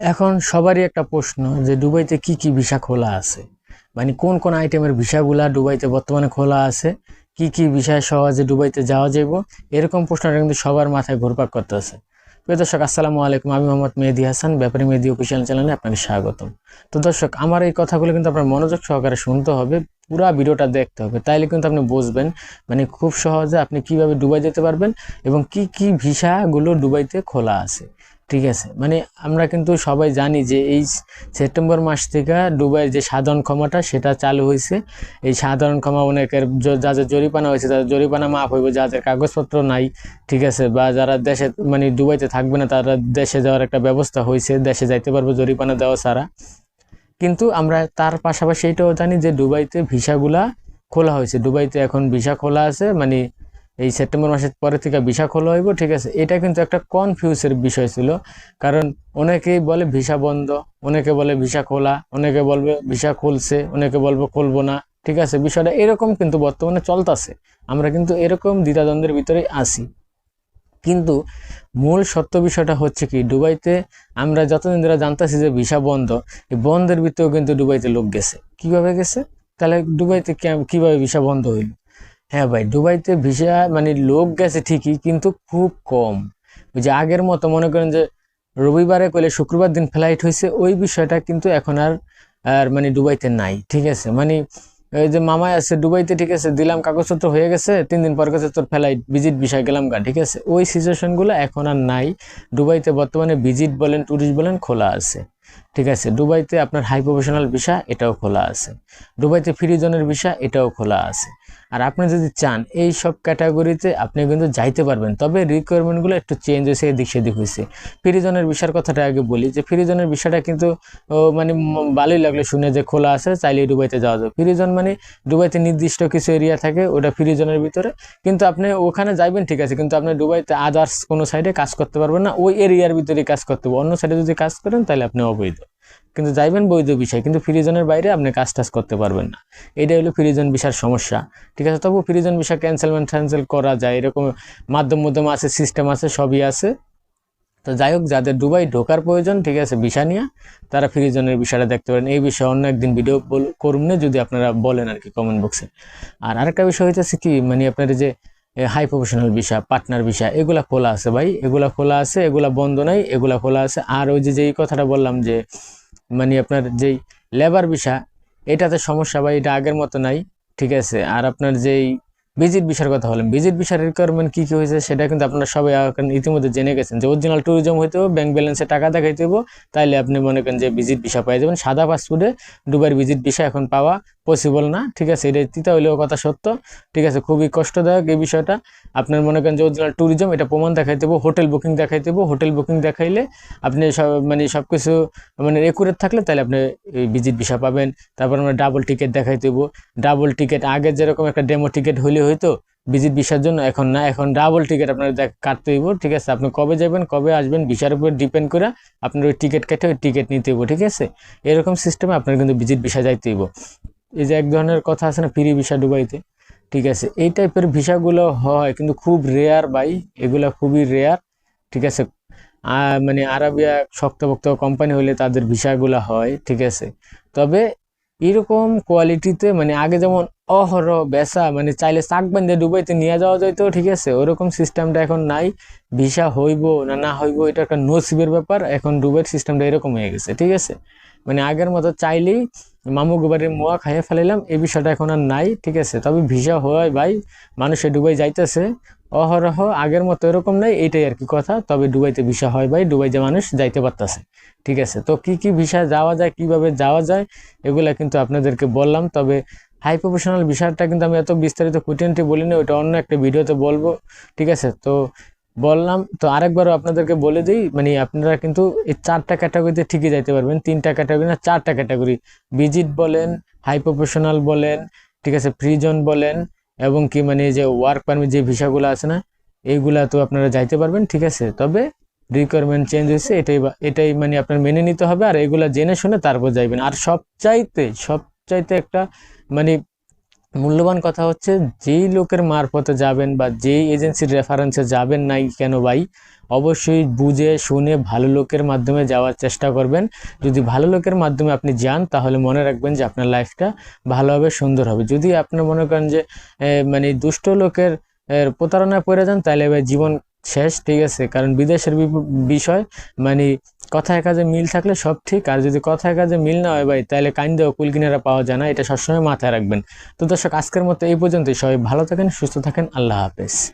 এখন সবারই একটা প্রশ্ন যে দুবাইতে কি কি ভিসা খোলা আছে? মানে কোন কোন আইটেমের ভিসাগুলা দুবাইতে বর্তমানে খোলা আছে? কি কি বিষয় সহজে দুবাইতে যাওয়া যাইব? এরকম প্রশ্নটা কিন্তু সবার মাথায় ঘুরপাক করতেছে। প্রিয় দর্শক, আসসালামু আলাইকুম। আমি মোহাম্মদ মেহেদি হাসান, ব্যাপারী মেহেদি অফিসিয়াল চ্যানেলে আপনাকে স্বাগতম। তো দর্শক, আমার এই কথাগুলো কিন্তু আপনার মনোযোগ সহকারে শুনতে হবে, পুরো ভিডিওটা দেখতে হবে। তাইলে কিন্তু আপনি বুঝবেন মানে খুব সহজে আপনি কীভাবে দুবাই যেতে পারবেন এবং কি কি ভিসাগুলো দুবাইতে খোলা আছে। ঠিক আছে। মানে আমরা কিন্তু সবাই জানি যে এই সেপ্টেম্বর মাস থেকে দুবাইয়ের যে সাধারণ ক্ষমাটা, সেটা চালু হয়েছে। এই সাধারণ ক্ষমা অনেকের যাদের জরিপানা হয়েছে, তাদের জরিপানা মাফ হইব যাদের কাগজপত্র নাই, ঠিক আছে, বা যারা দেশে মানে দুবাইতে থাকবে না, তারা দেশে যাওয়ার একটা ব্যবস্থা হয়েছে, দেশে যাইতে পারবে জরিপানা দেওয়া ছাড়া। কিন্তু আমরা তার পাশাপাশি এটাও জানি যে দুবাইতে ভিসাগুলা খোলা হয়েছে। দুবাইতে এখন ভিসা খোলা আছে মানে এই সেপ্টেম্বর মাসের পরে থেকে ভিসা খোলা হইব, ঠিক আছে? এটা কিন্তু একটা কনফিউজের বিষয় ছিল। কারণ অনেকেই বলে ভিসা বন্ধ, অনেকে বলে ভিসা খোলা, অনেকে বলবে ভিসা খুলছে, অনেকে বলবে খুলবো না, ঠিক আছে? বিষয়টা এরকম কিন্তু বর্তমানে চলতেছে। আমরা কিন্তু এরকম দ্বিধাদ্বন্দ্বের ভিতরেই আছি। কিন্তু মূল সত্য বিষয়টা হচ্ছে কি, দুবাইতে আমরা যতদিন ধরে জানতেছি যে ভিসা বন্ধ, এই বন্ধের ভিতরেও কিন্তু দুবাইতে লোক গেছে। কীভাবে গেছে? তাহলে দুবাইতে কীভাবে ভিসা বন্ধ হইল? হ্যাঁ ভাই, দুবাইতে ভিসা মানে লোক গেছে ঠিকই, কিন্তু খুব কম। ওই যে আগের মতো মনে করেন যে রবিবারে কইলে শুক্রবার দিন ফ্লাইট হয়েছে ওই বিষয়টা কিন্তু এখন আর আর মানে দুবাইতে নাই, ঠিক আছে? মানে এই যে মামাই আছে দুবাইতে, ঠিক আছে, দিলাম, কাগজপত্র হয়ে গেছে, তিন দিন পর কাছে তোর ফ্লাইট ভিজিট বিষয় গেলাম গা, ঠিক আছে? ওই সিচুয়েশনগুলো এখন আর নাই। দুবাইতে বর্তমানে ভিজিট বলেন ট্যুরিস্ট বলেন, খোলা আছে। ঠিক আছে দুবাইতে আপনার হাই প্রফেশনাল ভিসা এটাও খোলা আছে। দুবাইতে ফ্রি জোনের ভিসা এটাও খোলা আছে। আর আপনি যদি চান এই সব ক্যাটাগরিতে আপনি কিন্তু যাইতে পারবেন। তবে রিকোয়ারমেন্টগুলো একটু চেঞ্জ হয়েছে এদিক সেদিক হয়েছে। ফ্রিজনের বিষয়ের কথাটা আগে বলি যে ফ্রিজনের বিষয়টা কিন্তু ও, মানে ভালোই লাগল শুনে যে খোলা আছে চাইলে দুবাইতে যাওয়া যাবে ফ্রিজন মানে দুবাইতে নির্দিষ্ট কিছু এরিয়া থাকে ওটা ফ্রিজনের ভিতরে। কিন্তু আপনি ওখানে যাইবেন ঠিক আছে কিন্তু আপনি দুবাইতে আদার্স কোনো সাইডে কাজ করতে পারবেন না ওই এরিয়ার ভিতরে কাজ করতে হবে। অন্য সাইডে যদি কাজ করেন তাহলে আপনি অবৈধ। কিন্তু যাইবেন বৈধ বিষয়, কিন্তু ফ্রিজনের বাইরে আপনি কাজ টাজ করতে পারবেন না। এটাই হলো ফ্রিজন বিষয়ের সমস্যা। ঠিক আছে, তবু ফ্রিজন বিষয় ক্যান্সেলমেন্ট ট্যান্সেল করা যায়, এরকম মাধ্যম মাধ্যম আছে সিস্টেম আছে, সবই আছে। তো যাই হোক, যাদের দুবাই ঢোকার প্রয়োজন, ঠিক আছে, ভিসা নিয়ে, তারা ফ্রিজনের বিষয়টা দেখতে পারেন। এই বিষয়ে অন্য একদিন ভিডিও করুন না, যদি আপনারা বলেন আর কি কমেন্ট বক্সে আর আরেকটা বিষয় হইতেছে কি মানে আপনার যে high professional visa partner visa এগুলা খোলা আছে ভাই। এগুলা খোলা আছে, এগুলা বন্ধ নাই, এগুলা খোলা আছে। আর ওই যে যেই কথাটা বললাম যে মানে আপনার যেই লেবার ভিসা এটাতে সমস্যা ভাই, এটা আগের মতো নাই, ঠিক আছে? আর আপনার যেই ভিজিট ভিসার কথা বলেন। ভিজিট ভিসার রিকোয়ারমেন্ট কি কি হয়েছে সেটা কিন্তু আপনারা সবাই ইতিমধ্যে জেনে গেছেন যে অরিজিনাল ট্যুরিজম হইতে হবে ব্যাংক ব্যালেন্সে টাকা দেখাইতে হবে তাইলে আপনি মনে করেন যে ভিজিট ভিসা পাই যাবেন। সাদা পাসপোর্টে দুবার ভিজিট বিষয় এখন পাওয়া পসিবল না, ঠিক আছে? এটা তিতা হইলেও কথা সত্য, ঠিক আছে? খুবই কষ্টদায়ক এই বিষয়টা। আপনার মনে করেন যে অরিজিনাল ট্যুরিজম এটা প্রমাণ দেখাইতে হবে হোটেল বুকিং দেখাইতে হবে হোটেল বুকিং দেখাইলে আপনি সব মানে সব কিছু মানে একুরেট থাকলে তাহলে আপনি ভিজিট ভিসা পাবেন। তারপর আমরা ডাবল টিকিট দেখাইতে হইব। ডাবল টিকিট আগে যেরকম একটা ডেমো টিকিট হইলে হইতো ভিজিট ভিসার জন্য এখন না, এখন ডাবল টিকিট আপনার কাটতে হইব, ঠিক আছে? আপনি কবে যাবেন, কবে আসবেন, ভিসার উপর ডিপেন্ড করে আপনার ওই টিকিট কেটে ওই টিকিট নিতে হইব, ঠিক আছে? এরকম সিস্টেমে আপনার কিন্তু ভিজিট ভিসা যাইতে হইব। এই যে এক ধরনের কথা আছে না ফ্রি ভিসা ডুবাইতে ঠিক আছে? এই টাইপের ভিসাগুলো হয় কিন্তু খুব রেয়ার বাই এগুলা খুবই রেয়ার ঠিক আছে? মানে আরাবিয়া শক্তপোক্ত কোম্পানি হলে তাদের ভিসাগুলো হয়, ঠিক আছে? তবে এরকম কোয়ালিটিতে মানে আগে যেমন অহরহ বেসা মানে চাইলে চাক বান্ধে ডুবাইতে নিয়ে যাওয়া যাইতো ঠিক আছে, ওরকম সিস্টেমটা এখন নাই। ভিসা হইব না না হইব, এটা একটা নসিবের ব্যাপার, এখন দুবাইয়ের সিস্টেমটা এরকম হয়ে গেছে, ঠিক আছে? মানে আগের মতো চাইলেই মামু গোবারের মোয়া খাইয়ে ফেলাইলাম, এই বিষয়টা এখন আর নাই, ঠিক আছে? তবে ভিসা হয় ভাই, মানুষে ডুবাই যাইতেছে, অহরহ আগের মতো এরকম নাই, এইটাই আর কি কথা, তবে ডুবাইতে ভিসা হয় ভাই দুবাই যে মানুষ যাইতে পারতেছে, ঠিক আছে? তো কি কি ভিসা যাওয়া যায়, কীভাবে যাওয়া যায়, এগুলা কিন্তু আপনাদেরকে বললাম, তবে হাই প্রফেশনাল বিষয়টা কিন্তু আমি এত বিস্তারিত কুটিনটি বলিনি ওটা অন্য একটা ভিডিওতে বলব, ঠিক আছে? তো বললাম, তো আরেকবারও আপনাদেরকে বলে দিই মানে আপনারা কিন্তু এই চারটা ক্যাটাগরিতে ঠিকই যাইতে পারবেন, তিনটা ক্যাটাগরি না, চারটা ক্যাটাগরি। ভিজিট বলেন হাই প্রফেশনাল বলেন, ঠিক আছে ফ্রিজন বলেন, এবং কি মানে যে ওয়ার্ক পারমিট যে ভিসাগুলো আছে না এইগুলা তো আপনারা যাইতে পারবেন, ঠিক আছে? তবে রিকোয়ারমেন্ট চেঞ্জ হয়েছে, এটাই এটাই মানে আপনার মেনে নিতে হবে, আর এগুলা জেনে শুনে তারপর যাইবেন। আর সবচাইতে সবচাইতে একটা মানে মূল্যবান কথা হচ্ছে, যেই লোকের মারফতে যাবেন বা যেই এজেন্সির রেফারেন্সে যাবেন নাই কেন ভাই, অবশ্যই বুঝে, শুনে ভালো লোকের মাধ্যমে যাওয়ার চেষ্টা করবেন। যদি ভালো লোকের মাধ্যমে আপনি যান, তাহলে মনে রাখবেন যে আপনার লাইফটা ভালো হবে, সুন্দর হবে। যদি আপনি মনে করেন যে মানে দুষ্ট লোকের প্রতারণায় পড়ে যান, তাহলে জীবন শেষ, ঠিক আছে। কারণ বিদেশের বিষয় মানে কথায় কাজে মিল থাকলে সব ঠিক, আর যদি কথায় কাজে মিল না হয় ভাই, তাহলে কান্দে ও কুলকিনারা পাওয়া যায় না, এটা সবসময় মাথায় রাখবেন। তো দর্শক, আজকের মতো এই পর্যন্তই। সবাই ভালো থাকেন, সুস্থ থাকেন, আল্লাহ হাফেজ।